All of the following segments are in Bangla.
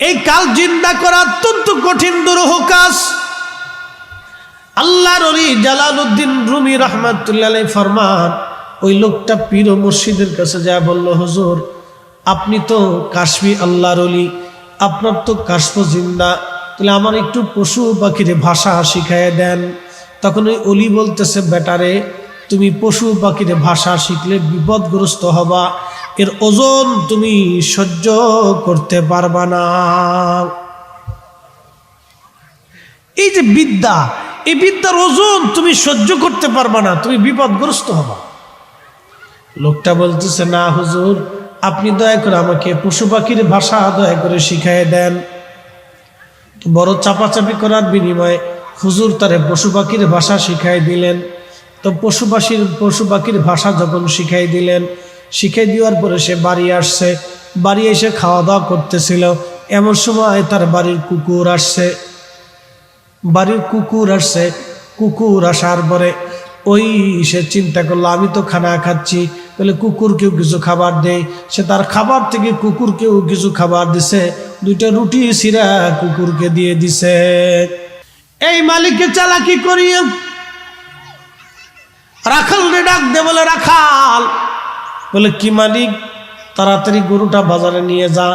এই কাল জিন্দা করা অত্যন্ত কঠিন দুরূহ কাজ। আল্লাহর অলি জালালউদ্দিন রুমি রহমাতুল্লাহ ফরমান, ওই লোকটা পীর ও মুর্শিদের কাছে যা বলল, হুজুর, আপনি তো কাশ্মী আল্লাহর আপনার তো কাশ্ম জিন্দা। তাহলে আমার একটু পশু পাখির ভাষা শিখাইয়ে দেন। তখন ওই অলি বলতেছে, বেটারে, তুমি পশু পাখির ভাষা শিখলে বিপদগ্রস্ত হবা। এর ওজন তুমি সহ্য করতে পারবা না। এই যে বিদ্যা, এই বিদ্যার ওজন তুমি সহ্য করতে পারবা না, তুমি বিপদগ্রস্ত হবা। লোকটা বলতেছে, না, হুজুর, আপনি দয়া করে আমাকে পশু পাখির ভাষা দয়া করে শিখাই দেন। বড় চাপাচাপি করার বিনিময়ে হুজুর তারে পশু পাখির ভাষা শিখাই দিলেন। তো পশু পাখির পশু পাখির ভাষা যখন শিখাই দিলেন শিখাই দেওয়ার পরে সে বাড়ি আসছে। বাড়ি এসে খাওয়া দাওয়া করতেছিল। এমন সময় তার বাড়ির কুকুর আসছে। বাড়ির কুকুর আসছে। কুকুর আসার পরে ওই সে চিন্তা করল, আমি তো খানা খাচ্ছি, তাহলে কুকুরকেও কিছু খাবার দেয় সে তার খাবার থেকে কুকুরকেও কিছু খাবার দিছে। দুইটা রুটি সিরা কুকুরকে দিয়ে দিছে। এই মালিককে চালাকি করিয়ে রাখাল রে ডাক দে বলে, রাখাল বলে, কি মালিক, তাড়াতাড়ি গরুটা বাজারে নিয়ে যা,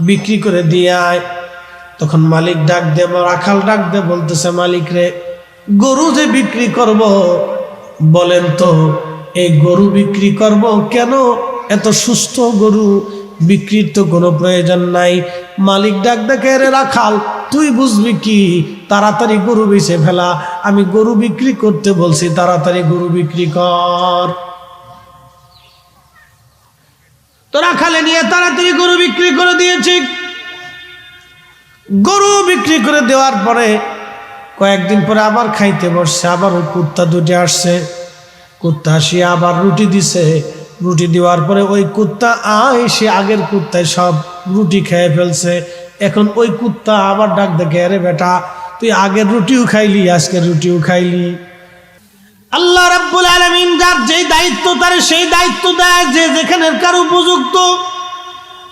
বিক্রি করে দিয়ে আয়। তখন মালিক ডাক দে রাখাল ডাক দে বলতেছে, মালিক রে, গরু যে বিক্রি করব, বলেন তো, এই গরু বিক্রি করব কেন? এত সুস্থ গরু, বিক্রির তো কোনো প্রয়োজন নাই। মালিক ডাক দেখে রে রাখাল, তুই বুঝবি কি? তাড়াতাড়ি গরু বেছে ফেলা। আমি গরু বিক্রি করতে বলছি, তাড়াতাড়ি গরু বিক্রি কর। তো রাখালে নিয়ে তাড়াতাড়ি গরু বিক্রি করে দিয়েছি। গরু বিক্রি করে দেওয়ার পরে কয়েকদিন পরে আবার খাইতে বসছে, আবার ওই কুত্তা দুটি আসছে। কুত্তা আসিয়ে আবার রুটি দিছে। রুটি দেওয়ার পরে ওই কুত্তা আয়, সে আগের কুত্তায় সব রুটি খেয়ে ফেলছে। এখন ওই কুত্তা আবার ডাক দেখে, আরে বেটা, তুই আগের রুটিও খাইলি, আজকের রুটিও খাইলি। আল্লাহ রাব্বুল আলামিন যার যেই দায়িত্ব, তার সেই দায়িত্ব দেয় যে যেখানের কার উপযুক্ত,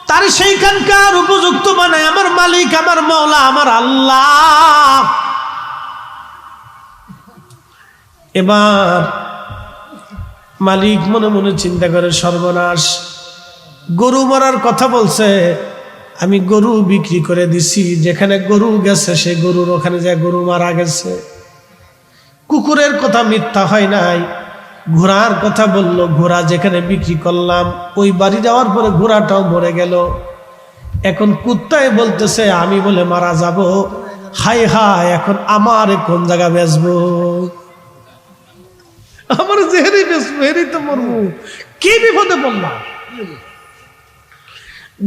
তার সেইখানকার উপযুক্ত বানায় আমার মালিক, আমার মৌলা আমার আল্লাহ। এবার মালিক মনে মনে চিন্তা করে সর্বনাশ। গরু মরার কথা বলছে, আমি গরু বিক্রি করে দিছি, যেখানে গরু গেছে সে গরুর, ওখানে যে গরু মারা গেছে। কুকুরের কথা মিথ্যা হয় নাই। ঘোড়ার কথা বলল, ঘোড়া যেখানে বিক্রি করলাম, ওই বাড়ি যাওয়ার পরে ঘোড়াটাও মরে গেল। এখন কুত্তায় বলতেছে, আমি বলে মারা যাব। হাই হাই এখন আমার কোন জায়গা বেচবো? আমার যেহেরি বেচবো, হেরি তো মরবো। কি বিপদে পড়লাম?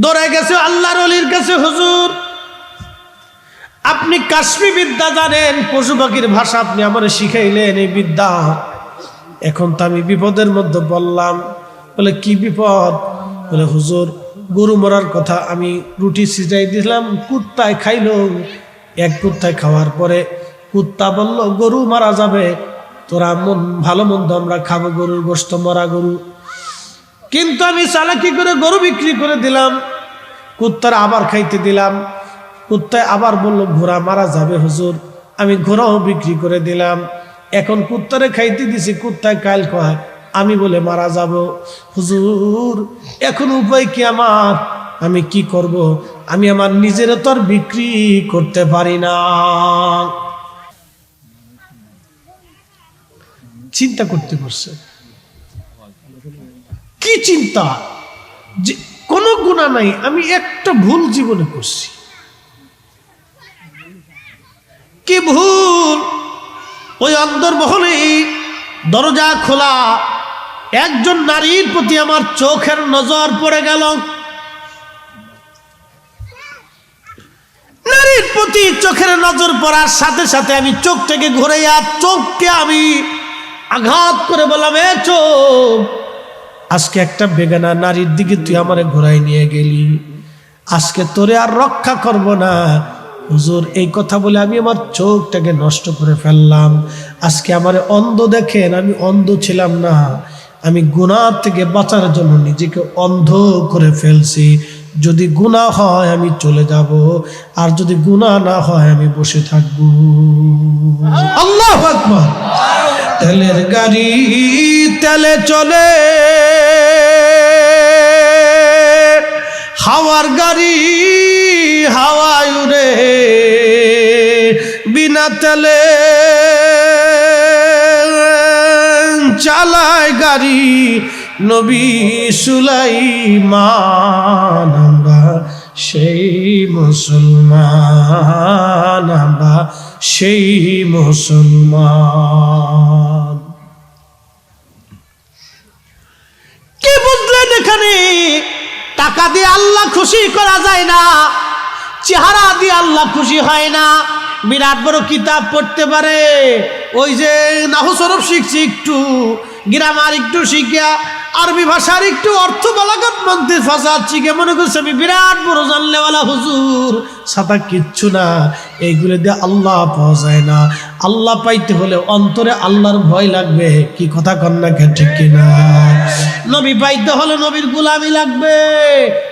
দৌড়ে গেছে আল্লাহর অলির কাছে হুজুর। আপনি কাশ্মীর বিদ্যা জানেন, পশু পাখির ভাষা আপনি আমার শিখাইলেন এই বিদ্যা। এখন তো আমি বিপদের মধ্যে বললাম বলে, কি বিপদ? বলে, হুজুর, গরু মরার কথা আমি রুটি সিজাই দিলাম, কুত্তায় খাইলো। এক কুত্তায় খাওয়ার পরে কুত্তা বলল, গরু মারা যাবে, তোরা মন, ভালো মন্দ আমরা খাব, গরুর গোস্ত মরা গরু। কিন্তু আমি চালাকি করে গরু বিক্রি করে দিলাম, কুত্তার আবার খাইতে দিলাম। কুত্তায় আবার বলল, ঘোড়া মারা যাবে, হুজুর। আমি ঘোড়াও বিক্রি করে দিলাম। এখন কুত্তারে খাইতে দিছি, কুত্তায় কাল কয়, আমি বলে মারা যাব। হুজুর, এখন উপায় কি আমার? আমি কি করব? আমি আমার নিজের তো আর বিক্রি করতে পারি না। চিন্তা করতে পারছে কি চিন্তা? যে কোনো গুণা নাই, আমি একটা ভুল জীবনে করছি। কি ভুল? ওই অন্দরমহলে দরজা খোলা, একজন নারীর প্রতি আমার চোখের নজর পড়ে গেল। নারীর প্রতি চোখের নজর পড়ার সাথে সাথে আমি চোখটাকে আর চোখকে আমি আঘাত করে বললাম, এ চোখ, আজকে একটা বেগানা নারীর দিকে তুই আমারে ঘোরাই নিয়ে গেলি। আজকে তোরে আর রক্ষা করব না। হুজুর, এই কথা বলে আমি আমার চোখটাকে নষ্ট করে ফেললাম। আজকে আমার অন্ধ দেখেন, আমি অন্ধ ছিলাম না। আমি গুনার থেকে বাঁচার জন্য নিজেকে অন্ধ করে ফেলছি। যদি গুণা হয়, আমি চলে যাব। আর যদি গুণা না হয়, আমি বসে থাকব। আল্লাহ তেলের গাড়ি তেলে চলে। হাওয়ার গাড়ি হাওয়ায় উড়ে বিনা তেলে চালায় গাড়ি নবী সুলাইমান, আমরা সেই মুসলমান, আমরা সেই মুসলমান। কি বুঝলেন এখানে? টাকা দিয়ে আল্লাহ খুশি করা যায় না, চেহারা দিয়ে আল্লাহ খুশি হয় না। বিরাট বড় কিতাব পড়তে পারে। ওই যে নাহসরফ শিখছি একটু, গ্রামার একটু শিখিয়া, আরবি ভাষার একটু অর্থ বলাগত মধ্যে ফাঁসাদ শিখে মনে করছে, আমি বিরাট বড় জানলেওয়ালা হুজুর। সাতা কিচ্ছু না এইগুলো দিয়ে আল্লাহ পাওয়া যায় না। আল্লাহ পাইতে হলে অন্তরে আল্লাহর ভয় লাগবে, কি কথা কন্যা কে ঠিক কিনা? নবী পাইতে হলে নবীর গুলামি লাগবে।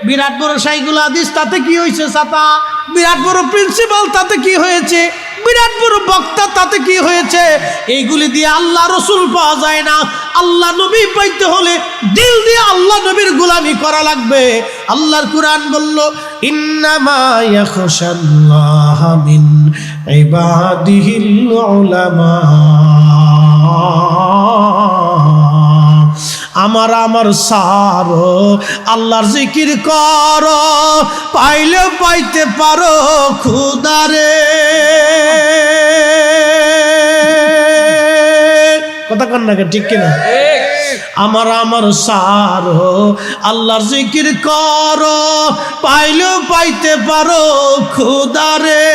বিরাট বড় সাইগুলা আদিস তাতে কি হয়েছে সাতা? বিরাট বড় প্রিন্সিপাল তাতে কি হয়েছে? বিরাট বড় বক্তা, তাতে কি হয়েছে? এইগুলি দিয়ে আল্লাহ রসুল পাওয়া যায় না। আল্লাহ নবী পাইতে হলে দিল দিয়ে আল্লাহ নবীর গুলামি করা লাগবে। আল্লাহর কুরআন বলল, ইন্নামা আমার আমার সার আল্লাহর জিকির কর, পাইলে পাইতে পারো খুদারে কথা কন্যাকে ঠিক কিনা? আমার আমার সার আল্লাহর জিকির কর, পাইলেও পাইতে পারো খুদারে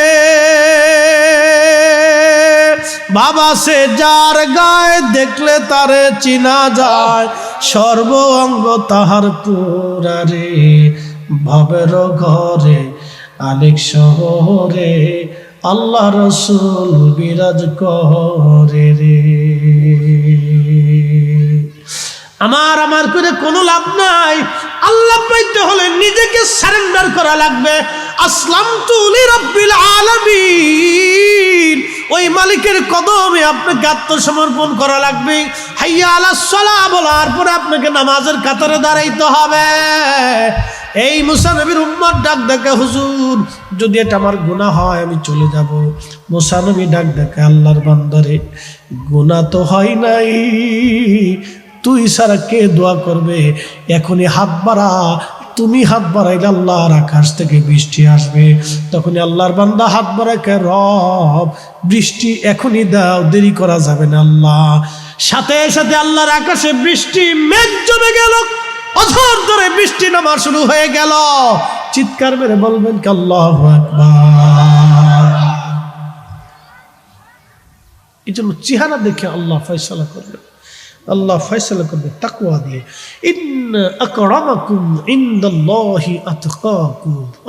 বাবা সে যার গায়ে দেখলে তারে চিনা যায়। সর্ব অঙ্গ তাহার পুরারে, ভবের ঘরে, আলেক শহরে, আল্লাহ রসুল বিরাজ করে রে। আমার আমার করে কোনো লাভ নাই। আল্লাহ পাইতে হলে নিজেকে সারেন্ডার করা লাগবে। আসলাম তুলি রব্বিল আলামিন। ওই মালিকের কদমে আপনাকে আত্মসমর্পণ করা লাগবে। হাইয়া আলা বলার পরে আপনাকে নামাজের কাতারে দাঁড়াইতে হবে। এই মুসানবীর উম্মত ডাক ডাকে, হুজুর, যদি এটা আমার গুনাহ হয়, আমি চলে যাব। মুসানবী ডাক ডাকে, আল্লাহর বান্দারে, গুনাহ তো হয় নাই। তুই সারা কে দোয়া করবে? এখনই হাত বাড়া তুমি হাত বাড়াইলে আল্লাহর আকাশ থেকে বৃষ্টি আসবে। তখনই আল্লাহর বান্দা হাত বাড়াকে রব, বৃষ্টি এখনই দাও, দেরি করা যাবে না আল্লাহ। সাথে সাথে আল্লাহর আকাশে বৃষ্টি মেঘ জমে গেল, অঝর ধরে বৃষ্টি নামা শুরু হয়ে গেল। চিৎকার মেরে বলবেন কি, আল্লাহ এই জন্য চেহারা দেখে আল্লাহ ফয়সলা করবে আল্লাহ ফয়সলা করবে তাকুয়া দিয়ে।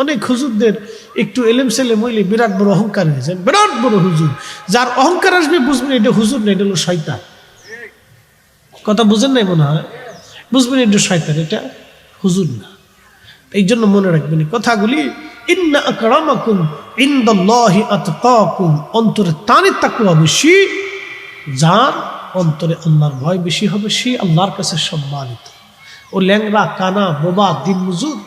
অনেক হুজুরদের একটু এলেম সেলে মইলে বিরাট বড় অহংকার হয়ে যায়, বিরাট বড় হুজুর। যার অহংকার আসবে বুঝবেন এটা হুজুর না, এটা হলো শয়তান। কথা বুঝেন নাই মনে হয়? বুঝবেন এটা শয়তান, এটা হুজুর না। এই জন্য মনে রাখবেন কথাগুলি, ইন্না আকরামাকুম ইনদাল্লাহি আতকাকুম। অন্তরে তানে তাকুয়া বেশি, যার অন্তরে আল্লাহর ভয় বেশি হবে, সে আল্লাহর কাছে সম্মানিত। ও ল্যাংরা কানা বোবা দিন মজুর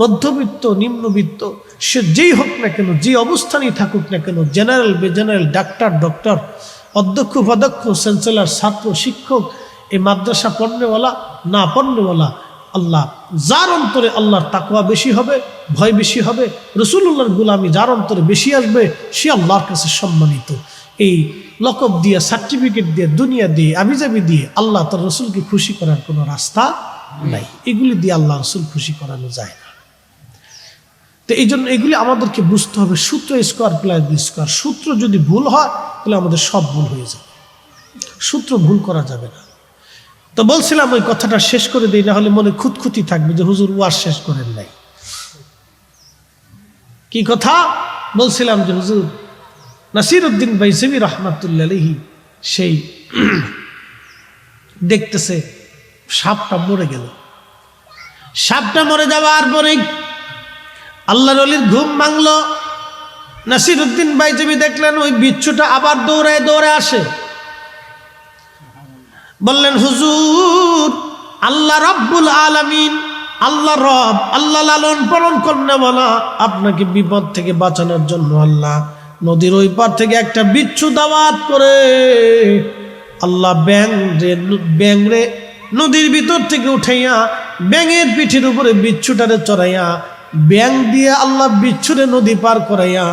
মধ্যবিত্ত, নিম্নবিত্ত, সে যেই হোক না কেন, যে অবস্থানেই থাকুক না কেন, জেনারেল, বেজেনারেল, ডাক্তার, ডক্টর, অধ্যক্ষ, উপাধ্যক্ষ, চ্যান্সেলর, ছাত্র, শিক্ষক এই মাদ্রাসা পণ্যওয়ালা, না পণ্যওয়ালা, আল্লাহ, যার অন্তরে আল্লাহর তাকুয়া বেশি হবে, ভয় বেশি হবে রসুল্লাহর গুলামি যার অন্তরে বেশি আসবে, সে আল্লাহর কাছে সম্মানিত। এই লকব দিয়ে, সার্টিফিকেট দিয়ে, দুনিয়া দিয়ে, আবিজাবি দিয়ে আল্লাহ তার রসুলকে খুশি করার কোনো রাস্তা নাই। এগুলি দিয়ে আল্লাহ রসুল খুশি করানো যায় না। তো এই জন্য এগুলি আমাদেরকে বুঝতে হবে, সূত্র স্কোয়ার প্লাস স্কোয়ার সূত্র যদি ভুল হয়, তাহলে আমাদের সব ভুল হয়ে যাবে। সূত্র ভুল করা যাবে না। তো বলছিলাম ওই কথাটা শেষ করে দিই, না হলে মনে খুঁতখুতি থাকবে যে হুজুর ওয়ার শেষ করেন নাই। কি কথা? বলছিলাম যে হুজুর নাসির উদ্দিন বাইসেমি রহমাতুল্লাহি সেই দেখতেছে সাপটা মরে গেল। সাপটা মরে যাওয়ার পরে আল্লাহর অলির ঘুম ভাঙল। নাসির উদ্দিন ভাই তুমি দেখলেন, ওই বিচ্ছুটা আবার দৌড়ায় দৌড়ে আসে। বললেন, হুজুর, আল্লাহ রব্বুল আলামিন, আল্লাহ রব, আল্লাহ লালন পালন করলে বলা আপনাকে বিপদ থেকে বাঁচানোর জন্য আল্লাহ নদীর ওই পার থেকে একটা বিচ্ছু দাওয়াত করে আল্লাহ ব্যাং রে ব্যাং রে নদীর ভিতর থেকে উঠাইয়া ব্যাঙের পিঠের উপরে বিচ্ছুটারে চড়াইয়া ব্যাং দিয়ে আল্লাহ বিচ্ছুরে নদী পার করাইয়া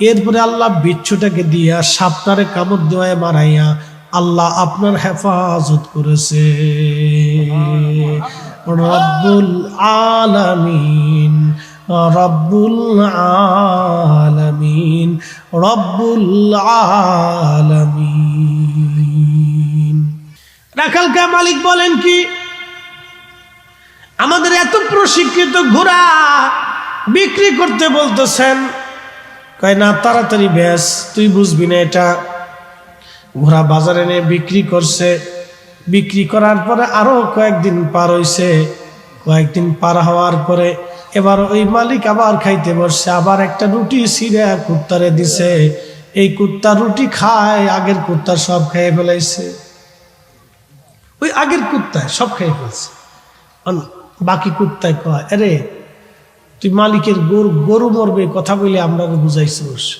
এরপরে আল্লাহ বিচ্ছুটাকে দিয়া সাপটারে কামড় দেওয়ায় মারাইয়া আল্লাহ আপনার হেফাজত করেছে। রব্বুল আলামিন। রব্বুল আলামিন রব্বুল আলামিন। রাখালকা মালিক বলেন কি? আমাদের এত প্রশিক্ষিত ঘোড়া বিক্রি করতে বলতেছেন। কয়, না, তাড়াতাড়ি ব্যাস, তুই বুঝবি না এটা। ঘোড়া বাজারে নিয়ে বিক্রি করছে। বিক্রি করার পরে আরও কয়েকদিন পার হইছে। কয়েকদিন পার হওয়ার পরে এবার ওই মালিক আবার খাইতে বসছে, আবার একটা রুটি ছিঁড়ে কুত্তারে দিছে। এই কুত্তা রুটি খায়, আগের কুত্তা সব খেয়ে ফেলাইছে। ওই আগের কুত্তায় সব খেয়ে ফেলছে। বাকি কুত্তায় কয়, আরে, তুই মালিকের গরু গরু মরবে, কথা বলে আমরা বুঝাইছোস।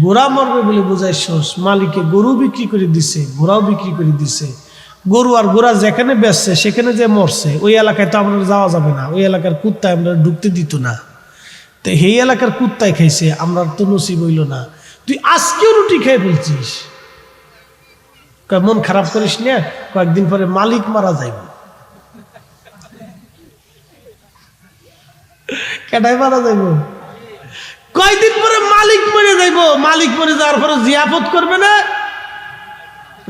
গোড়া মরবে বলে বুঝাইছোস, মালিকে গরু বিক্রি করে দিছে গোড়াও বিক্রি করে দিছে। গরু আর গোড়া যেখানে বেচছে, সেখানে যে মরছে, ওই এলাকায় তো আমরা যাওয়া যাবে না। ওই এলাকার কুত্তায় আমরা ঢুকতে দিত না। তো সেই এলাকার কুত্তায় খাইছে, আমরা তো নসিব হইল না। তুই আজকেও রুটি খেয়ে ফেলছিস। মন খারাপ করিস না? কয়েকদিন পরে মালিক মারা যাইব। কেটাই মারা যাইব? কয়দিন পরে মালিক মরে যাইব? মালিক মরে যাওয়ার পরে জিয়াফত করবে না?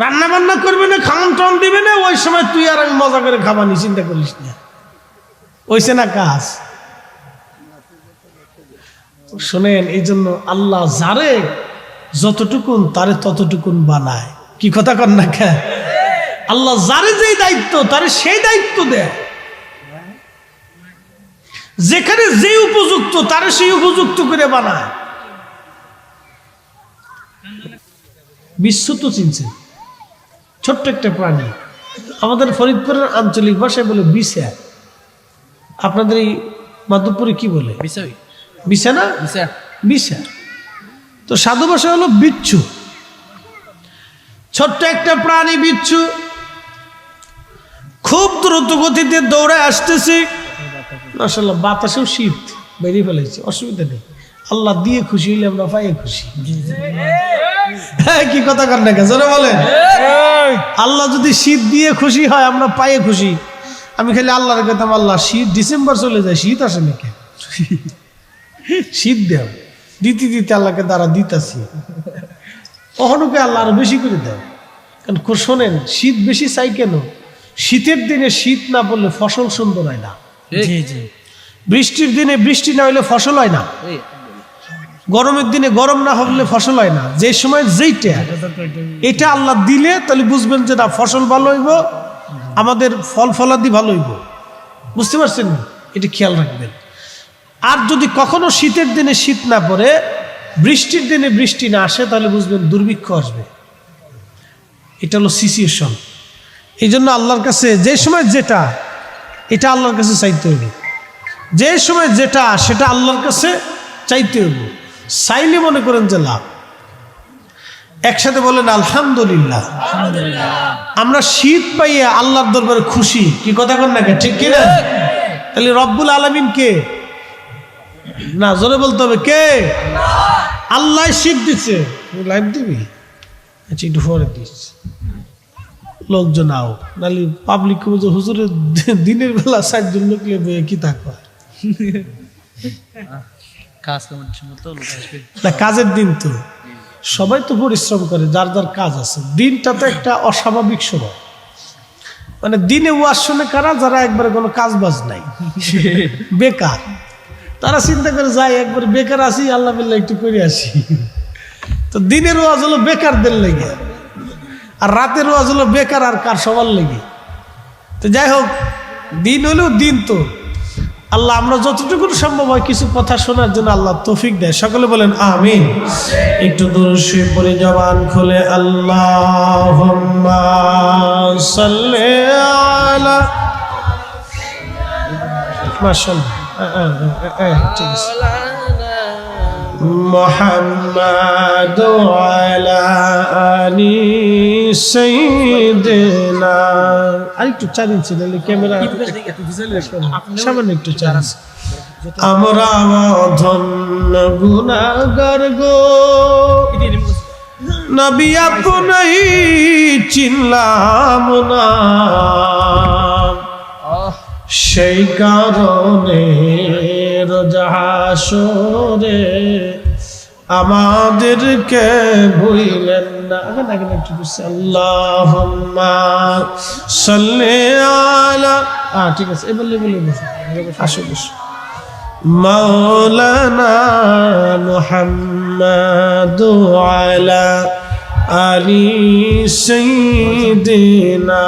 রান্না বান্না করবে না, খাওয়ান টাউন দিবে না, ওই সময় তুই আর আমি মজা করে খাবানি, চিন্তা করিস না। ওইসে না কাজ? শোনেন এই জন্য আল্লাহ যারে যতটুকুন, তারে ততটুকুন বানায়। কি কথা কর না কে? আল্লাহ যারে যেই দায়িত্ব, তারে সেই দায়িত্ব দেয়। যেখানে যে উপযুক্ত, তারে সেই উপযুক্ত করে বানায়। বিশ্ব তো চিনছেন? ছোট্ট একটা প্রাণী। আমাদের ফরিদপুরের আঞ্চলিক ভাষায় বলে বিছা আপনাদের এই মাধবপুরে কি বলে? বিছা না? বিছা তো সাধু ভাষা হলো বিচ্ছু। ছোট্ট একটা প্রাণী বিচ্ছু। খুব দ্রুত গতিতে দৌড়ে আসতেছে। মাসাল্লাহ বাতাসেও শীত বেরিয়ে ফেলেছে অসুবিধা নেই। আল্লাহ দিয়ে খুশি হইলে আমরা পাইয়ে খুশি। হ্যাঁ কি কথা কর না জোরে বলেন। আল্লাহ যদি শীত দিয়ে খুশি হয় আমরা পাইয়ে খুশি। আমি খালি আল্লাহর কইতাম আল্লাহ শীত ডিসেম্বর চলে যায় শীত আসে নাকি? শীত দেও। দিতে দিতে আল্লাহকে দ্বারা দিতাছি। অহনুকে আল্লাহ আরও বেশি করে দেও? কারণ শোনেন শীত বেশি চাই কেন? শীতের দিনে শীত না পড়লে ফসল সুন্দর হয় না। বৃষ্টির দিনে বৃষ্টি না হইলে ফসল হয় না। গরমের দিনে গরম না হলে ফসল হয় না। যে সময় যেইটা, এটা আল্লাহ দিলে তাহলে বুঝবেন যে না, ফসল ভালো হইব, আমাদের ফল ফলাদি ভালো হইব। বুঝতে পারছেন? এটা খেয়াল রাখবেন। আর যদি কখনো শীতের দিনে শীত না পড়ে, বৃষ্টির দিনে বৃষ্টি না আসে, তাহলে বুঝবেন দুর্ভিক্ষ আসবে। এটা হলো সিচুয়েশন এই জন্য আল্লাহর কাছে যে সময় যেটা, এটা আল্লাহর কাছে চাইতে হবে যে সময় যেটা, সেটা আল্লাহর কাছে চাইতে হবে চাইলে মনে করেন যে লাভ। একসাথে বলেন আলহামদুলিল্লাহ। আমরা শীত পাইয়ে আল্লাহর দরবারে খুশি। কি কথা কন না কে? ঠিক। কিনা তাহলে রব্বুল আলমিন কে? না জোরে বলতে হবে কে? আল্লাহ। শীত দিচ্ছে। লাইভ দিবি? আচ্ছা একটু পরে দিস। লোকজন আও। নাহলে পাবলিক হুজুরের দিনের বেলা ষাটজন লোক কি থাকবা কাজের দিন তো। সবাই তো পরিশ্রম করে, যার যার কাজ আছে। দিনটা তো একটা অস্বাভাবিক সময়। মানে দিনে ওয়াজ শুনে কারা? যারা একবারে কোনো কাজ বাজ নাই। বেকার। তারা চিন্তা করে যায় একবার বেকার আসি আল্লাহ বিল্লাহ একটু করে আসি। তো দিনের ওয়াজ হলো বেকারদের লেগে। আর রাতের ওয়াজ হলো বেকার আর কার সবার লেগে। তো যাই হোক, দিন হলেও দিন তো। আল্লাহ আমরা যতটুকু সম্ভব হয় কিছু কথা শোনার জন্য আল্লাহ তৌফিক দেয়। সকলে বলেন আমিন। একটু দূর শুয়ে পড়ে জবান খুলে আল্লাহ হ্যাঁ, ঠিক আছে। محمد وعلى آل سيدنا আরেকটু চার ইঞ্চি নাহলে ক্যামেরা সামান্য একটু চার ইঞ্চি আমরা ধন্য গুণাগার গো নবী আপনই চিনলাম না সেই কারণে রোজাহাসরে আমাদেরকে ভুইলেন না আগে না আগে না একটু বুঝছি আল্লাহ সাল্লে আলা হ্যাঁ ঠিক আছে এবার বলে বসো আসো বসো مولانا محمد على آل سيدنا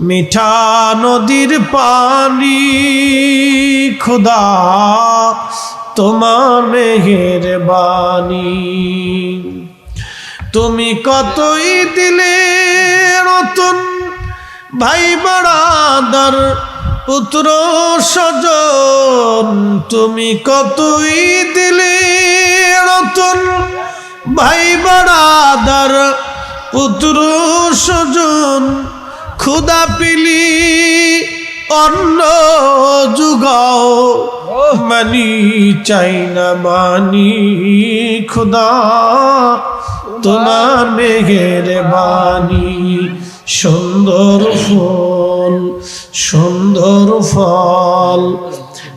মিঠা নদীর পানি, খুদা, তোমার মেঘের বাণী তুমি কতই দিলে রতন, ভাই বাড়াদার পুত্র স্বজন। তুমি কতই দিলে রতন, ভাই বাড়াদার পুত্র স্বজন। ক্ষুদা পিলি অন্ন যুগাও। মানি চাই না মানি খুদা তোমার মেঘের বাণী। সুন্দর ফুল, সুন্দর ফল,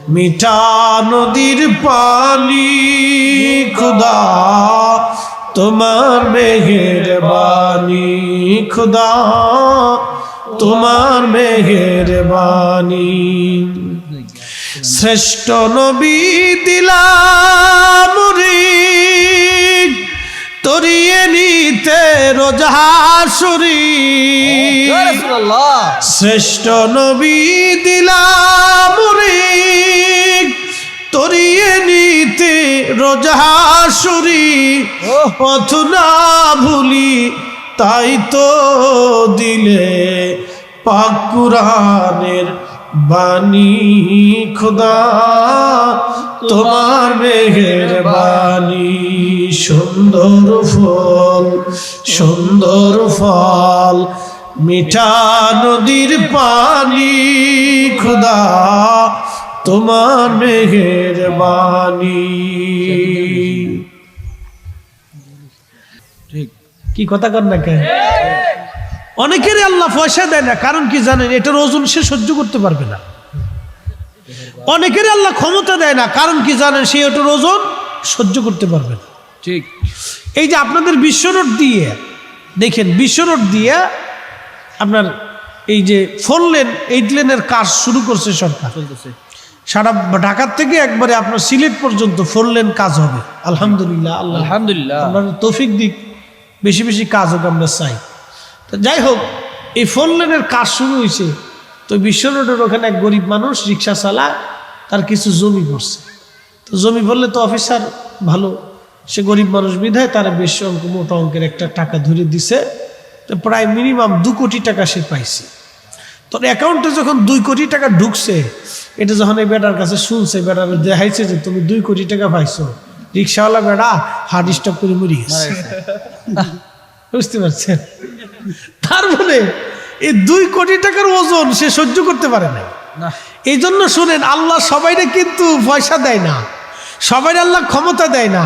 মিঠা নদীর পানি। খুদা তোমার মেঘের বাণী। খুদা তোমার মেঘের বাণী শ্রেষ্ঠ নবী দিলাম তরিয়ে নিতে রোজাহাসুরি শ্রেষ্ঠ নবী দিলাম তরিয়ে নিতে রোজাহাসুরি পথ না ভুলি তাই তো দিলে পাকুরানের বাণী, খোদা, তোমার মেঘের বাণী সুন্দর ফল সুন্দর ফল, মিঠা নদীর পানি, খুদা, তোমার মেঘের বাণী কি কথা কর না কেন অনেকেরই আল্লাহ পয়সা দেয় না কারণ কি জানেন এটার ওজন সে সহ্য করতে পারবে না। অনেকেরই আল্লাহ ক্ষমতা দেয় না কারণ কি জানেন সে ওটার ওজন সহ্য করতে পারবে না। ঠিক। এই যে আপনাদের বিশ্ব রোড দিয়ে দেখেন বিশ্ব রোড দিয়ে আপনার এই যে ফোর লেন এইট লেনের কাজ শুরু করছে সরকার। সারা ঢাকার থেকে একবারে আপনার সিলেট পর্যন্ত ফোর লেন কাজ হবে। আলহামদুলিল্লাহ আল্লাহ আলহামদুলিল্লাহ। আমরা তৌফিক দিক বেশি বেশি কাজ হোক আমরা চাই। তো যাই হোক এই ফোর লেনের কাজ শুরু হয়েছে। তো বিশ্ব রোডের ওখানে এক গরিব মানুষ রিক্সা চালায় তার কিছু জমি পড়ছে তো জমি বললে তো অফিসার ভালো। সে গরিব মানুষ বিধায় তার বেশি অঙ্ক মোটা অঙ্কের একটা টাকা ধরে দিছে। তো প্রায় মিনিমাম দু কোটি টাকা সে পাইছে। তোর অ্যাকাউন্টে যখন দুই কোটি টাকা ঢুকছে এটা যখন এই বেটার কাছে শুনছে বেটার দেখাইছে যে তুমি দুই কোটি টাকা পাইছো। রিক্সাওয়ালা বেড়া হার্ট স্টপ করে মরি গেছে। বুঝতে পারছেন? তার মানে এই দুই কোটি টাকার ওজন সে সহ্য করতে পারে না। এই জন্য শুনেন আল্লাহ সবাইরে কিন্তু পয়সা দেয় না সবাই আল্লাহ ক্ষমতা দেয় না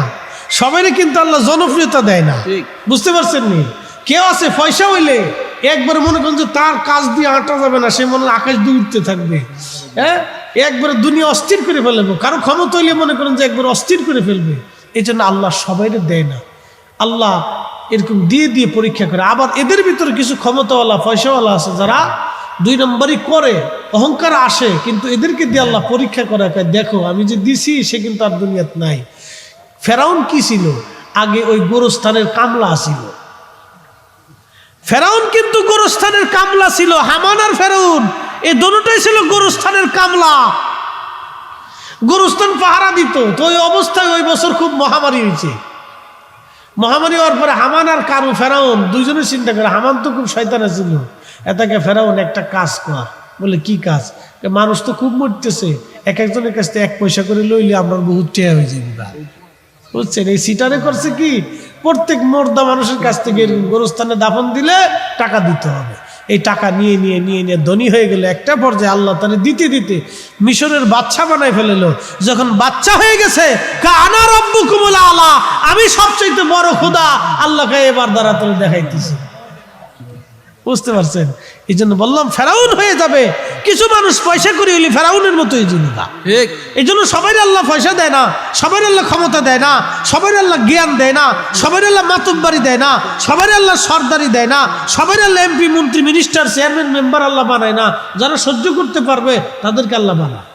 সবাইরে কিন্তু আল্লাহ জনপ্রিয়তা দেয় না। বুঝতে পারছেন নি কেউ আছে পয়সা হইলে একবার মনে করেন যে তার কাজ দিয়ে আটা যাবে না সে মনে আকাশ দিয়ে উঠতে থাকবে। হ্যাঁ? একবারে দুনিয়া অস্থির করে ফেলব। কারও ক্ষমতা হইলে মনে করেন যে একবার অস্থির করে ফেলবে। এই জন্য আল্লাহ সবাইরে দেয় না। আল্লাহ এরকম দিয়ে দিয়ে পরীক্ষা করে। আবার এদের ভিতরে কিছু ক্ষমতাওয়ালা, পয়সাওয়ালা আছে যারা দুই নম্বরই করে, অহংকার আসে, কিন্তু এদেরকে দিয়ে আল্লাহ পরীক্ষা করে দেখো, আমি যে দিছি, সে কিন্তু আর দুনিয়াত নাই। ফেরাউন কি ছিল? আগে ওই গোরস্থানের কামলা ছিল। ফেরাউন কিন্তু গোরস্থানের কামলা ছিল, হামান আর ফেরাউন এই দুটোটাই ছিল গোরস্থানের কামলা। গোরস্থান পাহারা দিত, তো ওই অবস্থায় ওই বছর খুব মহামারী হয়েছে। মহামারী হওয়ার পরে হামান আর কারু, ফেরাউন দুইজনে চিন্তা করে, হামান তো খুব শয়তানা ছিল এটাকে ফেরাউন একটা কাজ কর। বলে, কি কাজ? মানুষ তো খুব মরতেছে। এক একজনের কাছ থেকে এক পয়সা করে লইলে আমরা বহুত চেয়া হয়ে যাবি বা বুঝছেন? এই সিটারে করছে কি? প্রত্যেক মোর্দা মানুষের কাছ থেকে গোরস্থানে দাফন দিলে টাকা দিতে হবে। এই টাকা নিয়ে নিয়ে নিয়ে নিয়ে ধনী হয়ে গেল। একটা পর্যায়ে আল্লাহ তাহলে দিতে দিতে মিশরের বাচ্চা বানাই ফেলেলো যখন বাচ্চা হয়ে গেছে আলা, আমি সবচেয়ে বড় খুদা আল্লাহকে এবার দ্বারা তুলে দেখাইতেছি। বুঝতে পারছেন? এই জন্য বললাম ফেরাউন হয়ে যাবে। কিছু মানুষ পয়সা করে হইলে ফেরাউনের মতো এই জন্য না। এই জন্য সবাই আল্লাহ পয়সা দেয় না সবাই আল্লাহ ক্ষমতা দেয় না সবাই আল্লাহ জ্ঞান দেয় না সবাই আল্লাহ মাতুব্বারি দেয় না সবাই আল্লাহ সর্দারি দেয় না সবাই আল্লাহ এমপি মন্ত্রী মিনিস্টার চেয়ারম্যান মেম্বার আল্লাহ বানায় না। যারা সহ্য করতে পারবে তাদেরকে আল্লাহ বানায়।